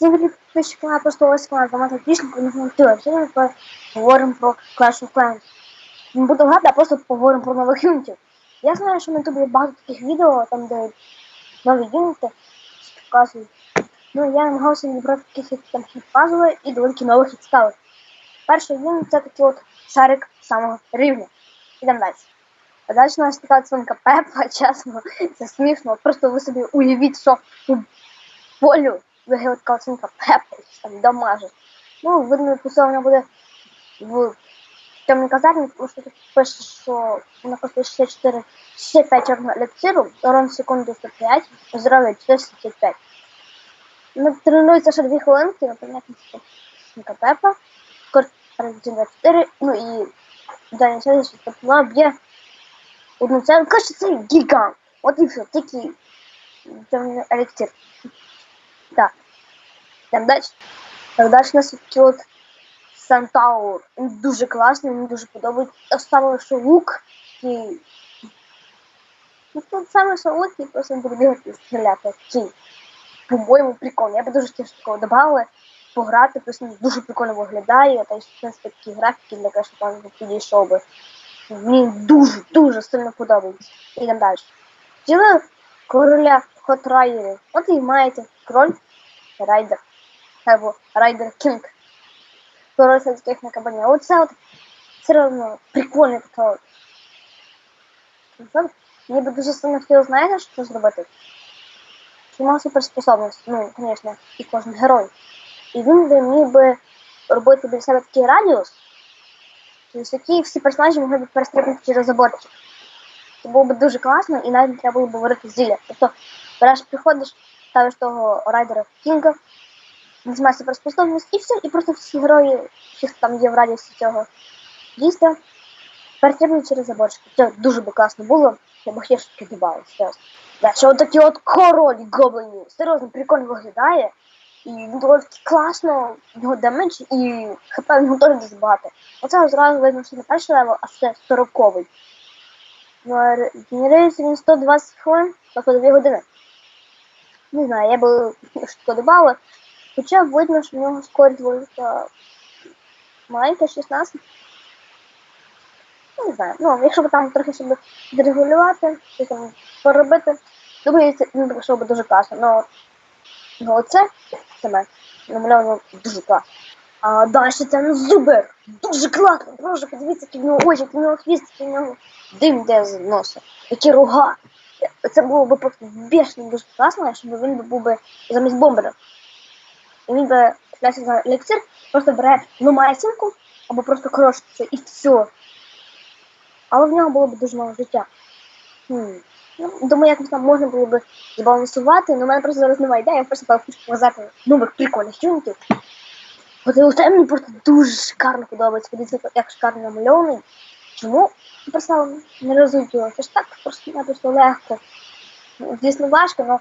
Підписчики, я просто ось канал Томата Пішенко, не коментую. Сьогодні ми поговоримо про Clash of Clans. Не буду грати, а просто поговоримо про нових юнітів. Я знаю, що на ютубі багато таких відео, там де нові юніти показують. Ну, я намагався не брати таких, які там показували, і доволі нових і цікавих. Перший юніт це такий от шарик самого рівня. Ідемо далі. А далі у нас така свинка Пепа, чесно, це смішно. Просто ви собі уявіть, що у полю така оцінка Пепа, там дамажить. Ну, видно, посилення буде в темній казармі, тому що тут пише, що вона коштує 64, 65 чорного елексиру, урон секунду 105, здоров'я 475. Ну, тренується ще 2 хвилинки, наприклад, свинка Пепа, скорость 24, ну і дальня час, що вона б'є одну цель, кажуть, це гігант. От і все, такий темний елексир. Так. Далі у нас такий Сантаур. Він дуже класний, мені дуже подобається. Оставили, що лук і... Ну, тут саме що лук, і просто буде бігати і стріляти. Такий, по-моєму, прикольний. Я би дуже хотів, такого додали, пограти, просто дуже прикольно виглядає. Та й, в принципі, такі графіки для щоб там підійшов би. Мені дуже-дуже сильно подобається. Ідемо далі. Тіли короля Хотрайдерів. От і маєте король Райдер. Або Райдер Кінг. Король сельських на кабані. Оце от все одно прикольне таке. от. Мені би дуже сильно хотілося, знаєте, що зробити? Він мав суперспособність, ну, звісно, і кожен герой. І він би міг би робити біля себе такий радіус, через який всі персонажі могли б перестрибнути через заборчик. Це було б дуже класно і навіть треба було б варити зілля. Тобто береш, приходиш, ставиш того райдера Кінга, візьмеш суперспособність і все, і просто всі герої, всі, хто там є в радіусі цього дійства, перестрибнуть через заборчики. Це дуже би класно було, я б хотів, щоб таке додали, серйозно. Да, що отакий от король гоблинів, серйозно, прикольно виглядає. І він доволі класно, в нього демедж і хп в нього теж дуже багато. Оце одразу видно, що не перший левел, а це 40-й. Ну, генерується він 120 хвилин, тобто 2 години. Не знаю, я би швидко додала. Хоча видно, що в нього скорість велика маленька, 16. Ну, не знаю. Ну, якщо б там трохи себе відрегулювати, щось там поробити, думаю, він пройшов би дуже класно. Ну, ну оце саме намальовано дуже класно. А далі це ну, зубер. Дуже класно. Боже, подивіться, які в нього очі, які в нього хвіст, який в нього дим йде з носа, які рога. Це було б просто бешено дуже класно, якщо б він був би замість бомбера. Він би купляється за елексир, просто бере ну масінку, або просто крошиться і все. Але в нього було б дуже мало життя. Хм. Ну, думаю, якось там можна було б збалансувати, але в мене просто зараз немає я просто хочу показати нових прикольних юнітів. От і оце мені просто дуже шикарно подобається. Подивіться, як шикарно намальований. Чому я просто не розумію? Це ж так просто напросто легко. Ну, Звісно, важко, але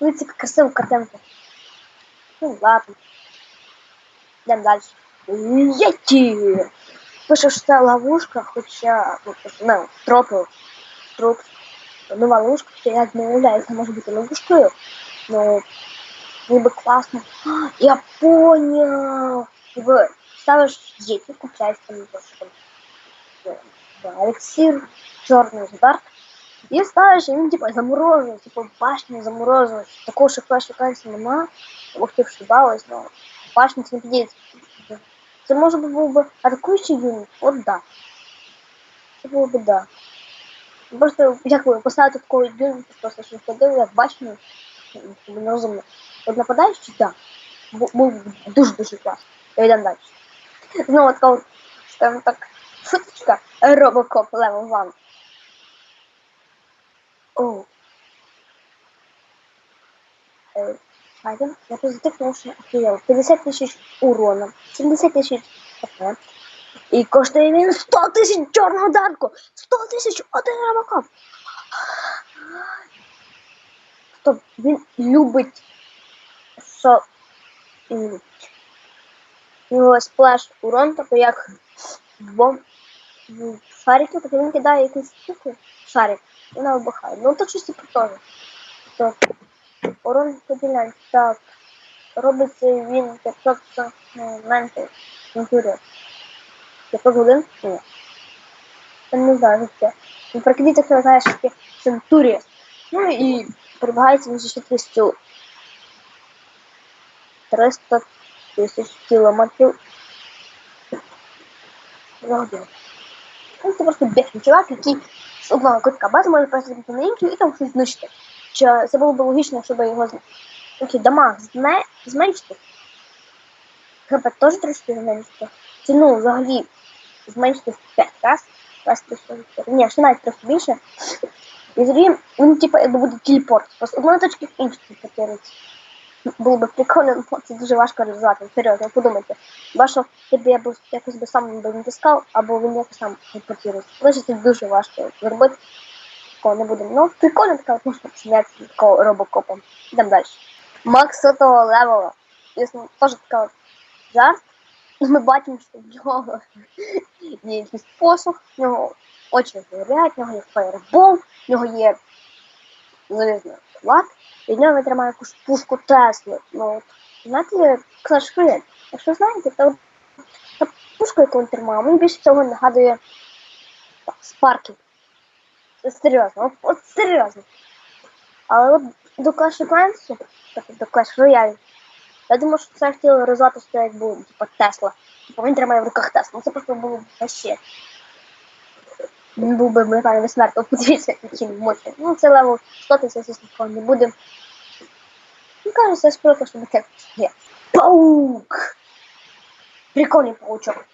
дивіться, яка красива картинка. Ну, ладно. Йдемо далі. Єті! Пише, що це ловушка, хоча ну, просто, ну, тропи, труп. Нова ловушка, хоча я не уявляю, це може бути ловушкою. Ну, ніби класно. А, Я понял! Ніби ставиш єті, купляєш там просто там е, да, елексир, чорний здарт. І ставиш, і типа заморожує, типа башню заморожує. Такого що канця нема. Бо хотів, що бавилось, но башня це не підійде. Це може би був би атакуючий юніт, от да. Це було б да. Просто як ви поставити такого юніта, просто що ходив, як башню, не розумно. От нападаючий, да. Бу- Був дуже-дуже класно. Я йдемо далі. Знову така от, так, шуточка. Робокоп Level 1. О. Е, Айдем, я тут затикнув, що охуєв. 50 тисяч урона, 70 тисяч хп. І коштує він 100 тисяч чорного данку! 100 тисяч один робокоп! Стоп, він любить, м, у нього сплеш урон, тобто як бомб шарики, тобто він кидає якусь штуку, шарик, і вона вибухає. Ну то типу теж. Тобто урон поділяється. Так. робиться він 500 моментів культури. 500 годин? Ні. Я не знаю, що це. Ну, прикидіться, хто знає, що Центурія. Ну і перебігається він зі швидкістю 300 тисяч кілометрів за годину. Ну, це просто бешений чувак, який з одного кутка бази може пересадити на іншу і там щось знищити. Що це було б логічно, якщо б його дамаг зме- зменшити. ХП теж трошки зменшити. Ціну взагалі зменшити в 5 разів. Раз Ні, ще навіть трохи більше. І тоді він, типу, якби буде телепорт. Просто з одної в іншу телепортується. Було б прикольно, але це дуже важко реалізувати. Серйозно, подумайте. Бачу, якби я був якось би сам би натискав, або він якось сам телепортується. Лише це дуже важко зробити. Такого не буде. Ну, прикольно така можна сміятися такого робокопом. Йдемо далі. Макс сотого левела. Ясно, теж така жарт. Ми бачимо, що в нього є якийсь посух, в нього очі горять, в нього є фаєрбол, в нього є залізний кулак, і в нього тримає якусь пушку Тесли. Ну, знаєте, Clash Royale? Якщо знаєте, то та пушка, яку він тримав, мені більше всього нагадує. Це серйозно, от, от серйозно. Але от до Clash Clans, тобто до Clash Royale, я думаю, що це хотіли розвивати що як був, типа Тесла. Типа він тримає в руках Теслу. Ну це просто було б вообще. Він був би, напевно, безсмертно подивіться, який мощний. Ну, це левел 100 тисяч, не буде. Ну, кажется, я спробую, щоб так є. Паук! Прикольний паучок.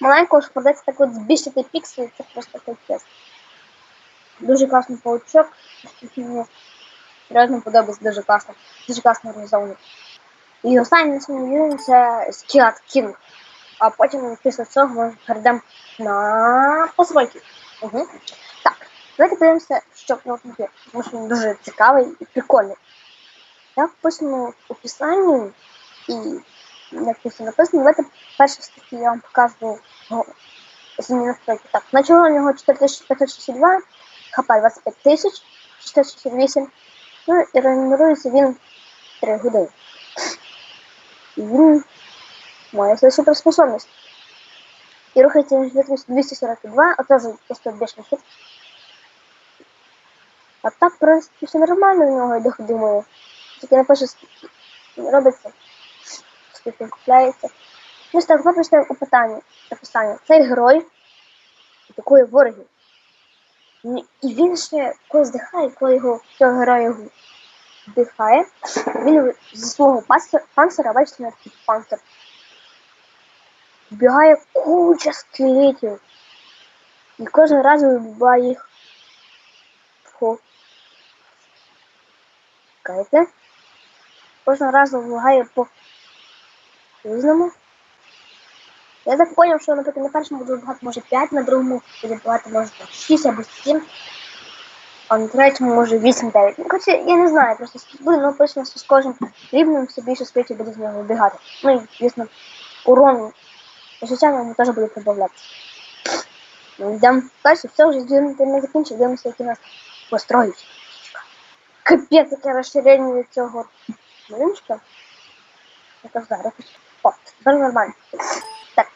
Маленького, що продається так от збільшити пікселі, це просто капець. Дуже класний паучок. Мені Серйозно подобається дуже класно. Дуже класно організований. І останній на своєму рівні це Скіат Кінг. А потім після цього ми перейдемо на посольки. Угу. Давайте подивимося, що в. Тому що він дуже цікавий і прикольний. Як написано в описанні і як все написано, давайте перші статті я вам покажу його основні настройки. Так, начало у нього 4562, хп 25 тисяч, 468. Ну і регенерується він 3 години. І він має свою суперспособність. І рухається він швидкістю 242, а вже просто бешена хит. А так, принципі, все нормально в нього, я думаю. Тільки скільки робиться, скільки купляється. Ну ж так, випишете у питанні, описання. Цей герой атакує ворогів. І він ще коли здихає, коли його цього героя вдихає, він зі свого панцира бачите, на панцир, вбігає куча скелетів. І кожен раз вибиває їх по Чекайте. Кожного разу вибігає по різному. Я так поняв, що, наприклад, на першому буде багато може 5, на другому буде багато може 6 або 7, а на третьому може 8-9. Ну, коротше, я не знаю, просто буде написано, що з кожним рівнем все більше скрипів буде з нього вибігати. Ну і, звісно, урон, звичайно, йому теж буде прибавлятися. Ну, йдемо далі, все, вже не закінчив, дивимося, які нас построїть. Капець, таке розширення від цього малюночка. Яка зараз. О, тепер нормально. Так,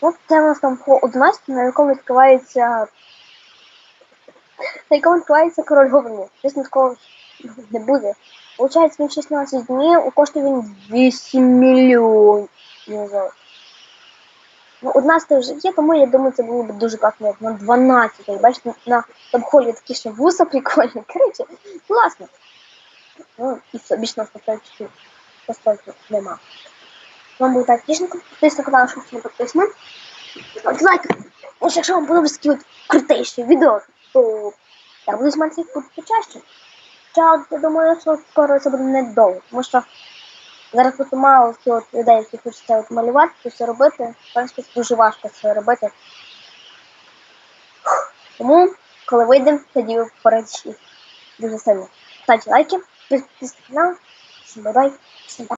от це у нас там по 11, на якому відкривається. На якому відкривається король говні. Звісно, такого не буде. Получається він 16 днів, коштує він 8 мільйонів золота. Ну, 11 вже є, тому я думаю, це було б дуже класно, як на 12. Як бачите, на там холі такі ще вуса прикольні. Коротше, класно. Ну, і більше нас поставити поставити нема. Вам буде так тішненько, підписуйтесь на канал, якщо не підписані. Ставте лайк. Ось якщо вам подобається такі от крутейші відео, то я буду знімати їх почаще. Хоча я думаю, що скоро це буде недовго, тому що зараз просто мало от людей, які хочуть це от малювати, це все робити. В принципі, дуже важко це робити. Тому, коли вийдемо, тоді ви порадіть дуже сильно. Ставте лайки, підписуйтесь на канал. Всім бай-бай. Всім пока.